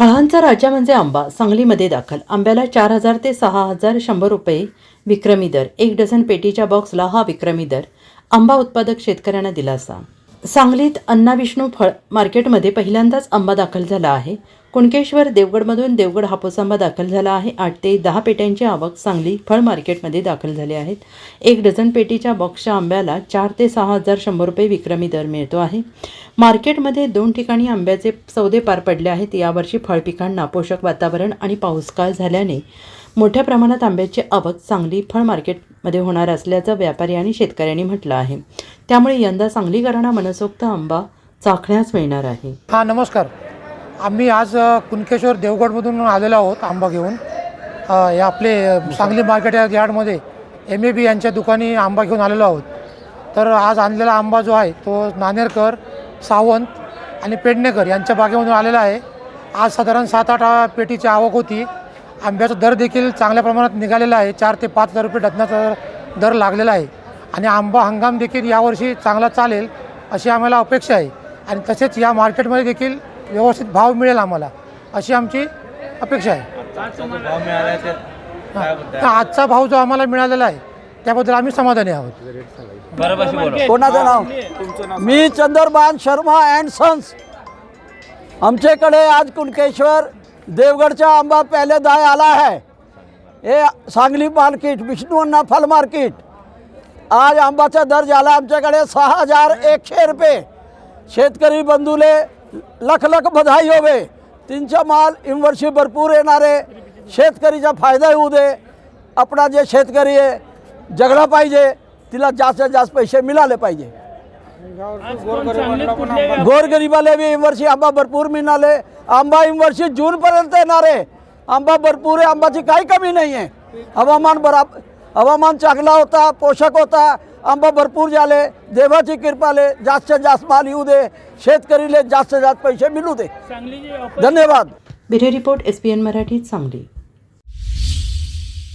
फळांचा राजा म्हणजे आंबा. सांगलीमध्ये दाखल. आंब्याला चार हजार ते सहा हजार शंभर रुपये विक्रमी दर. एक डझन पेटीच्या बॉक्सला हा विक्रमी दर. आंबा उत्पादक शेतकऱ्यांना दिलासा. सांगलीत अण्णा विष्णू फळ मार्केटमध्ये पहिल्यांदाच आंबा दाखल झाला आहे. कुणकेश्वर देवगडमधून देवगड हापूस आंबा दाखल झाला आहे. आठ ते दहा पेट्यांची आवक सांगली फळ मार्केटमध्ये दाखल झाले आहेत एक डझन पेटीच्या बॉक्सच्या आंब्याला चार ते सहा हजार शंभर रुपये विक्रमी दर मिळतो आहे. मार्केटमध्ये दोन ठिकाणी आंब्याचे सौदे पार पडले आहेत. यावर्षी फळपिकांना पोषक वातावरण आणि पाऊसकाळ झाल्याने मोठ्या प्रमाणात आंब्याची आवक सांगली फळ मार्केट मध्ये होणार असल्याचं व्यापारी आणि शेतकऱ्यांनी म्हटलं आहे. त्यामुळे यंदा सांगलीकरांना मनसोक्त आंबा चाखण्यास मिळणार आहे. हां नमस्कार. आम्ही आज कुणकेश्वर देवगडमधून आलेलो आहोत आंबा घेऊन. या आपले सांगली मार्केट या यार्डमध्ये एम ए बी यांच्या दुकानी आंबा घेऊन आलेलो आहोत. तर आज आणलेला आंबा जो आहे तो नानेरकर सावंत आणि पेडणेकर यांच्या बागेमधून आलेला आहे. आज साधारण सात आठ पेटीची आवक होती. आंब्याचा दर देखील चांगल्या प्रमाणात निघालेला आहे. चार ते पाच हजार रुपये डझनाचा दर लागलेला आहे. आणि आंबा हंगाम देखील यावर्षी चांगला चालेल अशी आम्हाला अपेक्षा आहे. आणि तसेच या मार्केटमध्ये देखील व्यवस्थित भाव मिळेल आम्हाला अशी आमची अपेक्षा आहे. आजचा भाव आजचा भाव जो आम्हाला मिळालेला आहे त्याबद्दल आम्ही समाधानी आहोत. बरोबर कोणाचं नाव? मी चंद्रबान शर्मा अँड सन्स. आमच्याकडे आज कुणकेश्वर देवगडचा आंबा पहिले दाय आला आहे. हे सांगली मार्केट विष्णुअण्णा फल मार्केट. आज आंबाचा दर झाला आमच्याकडे सहा हजार एकशे रुपये. शेतकरी बंधूले लख लख बधाई होवे. तीनचा माल इनवर्षी भरपूर येणारे. शेतकरीचा फायदा होऊ दे. आपला जे शेतकरी आहे जगला पाहिजे. तिला जास्तीत जास्त पैसे मिळाले पाहिजे. गोरगरिबाला बी वर्षी आंबा भरपूर मिळाले आंबा वर्षी जूनपर्यंत येणार. आहे आंबा भरपूर आहे आंबाची काही कमी नाही आहे. हवामान बरा हवामान चांगला होता पोषक होता आंबा भरपूर झाले. देवाची कृपाले जास्तीत जास्त माल येऊ दे. शेतकरीले जास्तीत जास्त पैसे मिळू दे. धन्यवाद. Bureau report S P N मराठीत सांगली.